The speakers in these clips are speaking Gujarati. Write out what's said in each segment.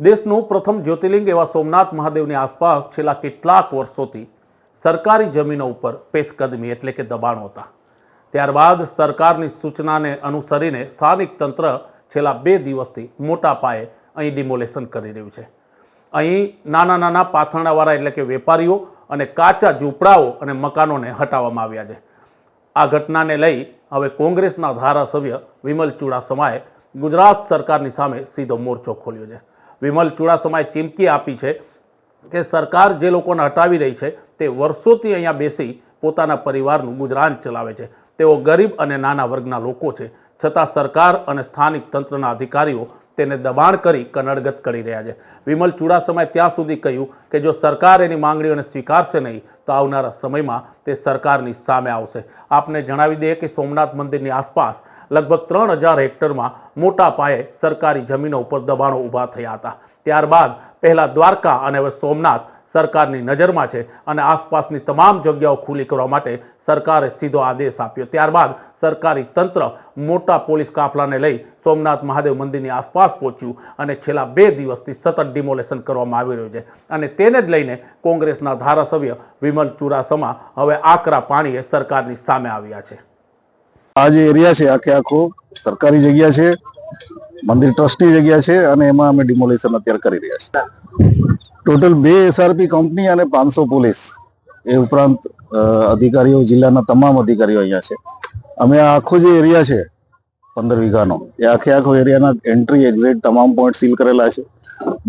દેશનું પ્રથમ જ્યોતિર્લિંગ એવા સોમનાથ મહાદેવની આસપાસ છેલ્લા કેટલાક વર્ષોથી સરકારી જમીનો ઉપર પેશકદમી એટલે કે દબાણો હતા. ત્યારબાદ સરકારની સૂચનાને અનુસરીને સ્થાનિક તંત્ર છેલ્લા બે દિવસથી મોટા પાયે અહીં ડિમોલેશન કરી રહ્યું છે. અહીં નાના નાના પાથરણાવાળા એટલે કે વેપારીઓ અને કાચા ઝૂંપડાઓ અને મકાનોને હટાવવામાં આવ્યા છે. આ ઘટનાને લઈ હવે કોંગ્રેસના ધારાસભ્ય વિમલ ચુડાસમાએ ગુજરાત સરકારની સામે સીધો મોરચો ખોલ્યો છે. વિમલ ચુડાસમાએ ચીમકી આપી છે કે સરકાર જે લોકોને હટાવી રહી છે તે વર્ષોથી અહીંયા બેસી પોતાના પરિવારનું ગુજરાન ચલાવે છે. તેઓ ગરીબ અને નાના વર્ગના લોકો છે. છતાં સરકાર અને સ્થાનિક તંત્રના અધિકારીઓ તેને દબાણ કરી કનડગત કરી રહ્યા છે. વિમલ ચુડાસમાએ ત્યાં સુધી કહ્યું કે જો સરકાર એની માંગણીઓને સ્વીકારશે નહીં, તો આવનારા સમયમાં તે સરકારની સામે આવશે. આપને જણાવી દઈએ કે સોમનાથ મંદિરની આસપાસ લગભગ ત્રણ હજાર હેક્ટરમાં મોટા પાયે સરકારી જમીનો ઉપર દબાણો ઊભા થયા હતા. ત્યારબાદ પહેલાં દ્વારકા અને હવે સોમનાથ સરકારની નજરમાં છે અને આસપાસની તમામ જગ્યાઓ ખુલ્લી કરવા માટે સરકારે સીધો આદેશ આપ્યો. ત્યારબાદ સરકારી તંત્ર મોટા પોલીસ કાફલાને લઈ સોમનાથ મહાદેવ મંદિરની આસપાસ પહોંચ્યું અને છેલ્લા બે દિવસથી સતત ડિમોલેશન કરવામાં આવી રહ્યું છે. અને તેને જ લઈને કોંગ્રેસના ધારાસભ્ય વિમલ ચુરાસમા હવે આકરા પાણીએ સરકારની સામે આવ્યા છે. આ જે એરિયા છે, આખે આખો સરકારી જગ્યા છે, મંદિર ટ્રસ્ટની જગ્યા છે અને એમાં અમે ડિમોલેશન અત્યારે કરી રહ્યા છીએ. ટોટલ બે એસઆરપી કંપની અને પાંચસો પોલીસ એ ઉપરાંત અધિકારીઓ, જિલ્લાના તમામ અધિકારીઓ અહીંયા છે. અમે આ આખો જે એરિયા છે, પંદર વીઘાનો, એ આખે આખો એરિયાના એન્ટ્રી એક્ઝિટ તમામ પોઈન્ટ સીલ કરેલા છે.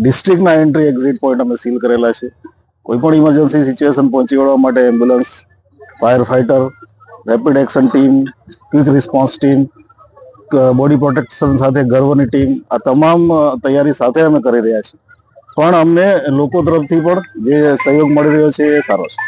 ડિસ્ટ્રિક્ટના એન્ટ્રી એક્ઝિટ પોઈન્ટ અમે સીલ કરેલા છે. કોઈ પણ ઇમરજન્સી સિચ્યુએશન પહોંચી વળવા માટે ambulance fire fighter rapid action team quick response team body protection સાથે ગર્વની ટીમ આ તમામ તૈયારી સાથે અમે કરી રહ્યા છીએ. પણ અમને લોકો તરફથી પણ જે સહયોગ મળી રહ્યો છે એ સારો છે.